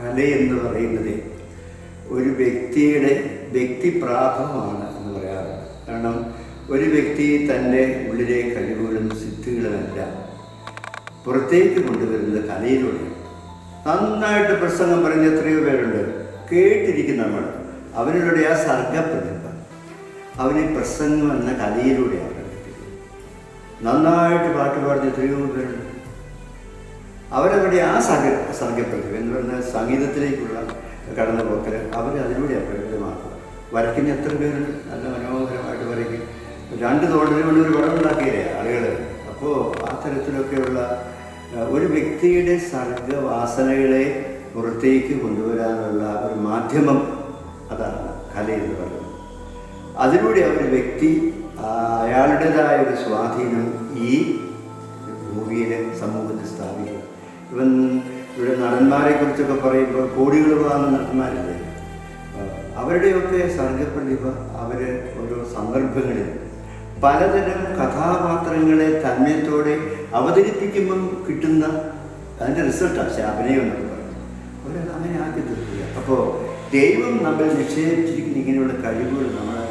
കല എന്ന് പറയുന്നത് ഒരു വ്യക്തിയുടെ വ്യക്തിപ്രാഭവമാണ് എന്ന് പറയാറുണ്ട്. കാരണം ഒരു വ്യക്തി തന്റെ ഉള്ളിലെ കഴിവുകളും സിദ്ധികളുമെല്ലാം പുറത്തേക്ക് കൊണ്ടുവരുന്നത് കലയിലൂടെയാണ് നന്നായിട്ട് പ്രസംഗം പറഞ്ഞ എത്രയോ പേരുണ്ട്. കേട്ടിരിക്കുന്ന നമ്മൾ. അവനിലൂടെ ആ സർഗപ്രതിഭ അവന് പ്രസംഗം എന്ന കലയിലൂടെയാണ് നന്നായിട്ട് പാട്ട് പാടുന്ന എത്രയോ പേരുണ്ട്. അവരവരുടെ ആ സഹ സർഗപ്രതിഭ എന്ന് പറയുന്ന സംഗീതത്തിലേക്കുള്ള കടന്നുപോക്കൽ അവർ അതിലൂടെ അപ്രകൃതമാക്കും. വരയ്ക്കുന്ന എത്ര പേരുണ്ട് നല്ല മനോഹരമായിട്ട് വരയ്ക്കും. രണ്ട് തോട്ടിന് കൊണ്ട് ഒരു പടം ഉണ്ടാക്കിയില്ലേ ആളുകൾ അപ്പോൾ ആ തരത്തിലൊക്കെയുള്ള ഒരു വ്യക്തിയുടെ സർഗവാസനകളെ പുറത്തേക്ക് കൊണ്ടുവരാനുള്ള ഒരു മാധ്യമം അതാണ് കല എന്ന് പറയുന്നത്. അതിലൂടെ ആ ഒരു വ്യക്തി അയാളുടേതായ ഒരു സ്വാധീനം ഈ ഇവൻ ഇവിടെ നടന്മാരെ കുറിച്ചൊക്കെ പറയുമ്പോൾ കോടികൾ വാങ്ങുന്ന നടന്മാരില്ലേ? അവരുടെയൊക്കെ സർഗപ്രതിഭ അവർ ഓരോ സന്ദർഭങ്ങളിൽ പലതരം കഥാപാത്രങ്ങളെ തന്മയത്തോടെ അവതരിപ്പിക്കുമ്പം കിട്ടുന്ന അതിന്റെ റിസൾട്ടാണ് അഭിനയം എന്നൊക്കെ പറയുന്നത്. അവരത് അങ്ങനെ ആക്കി തീർക്കുക. അപ്പോൾ ദൈവം നമ്മൾ നിക്ഷേപിച്ചിരിക്കുന്ന ഇങ്ങനെയുള്ള കഴിവുകൾ കണ്ടിട്ടില്ല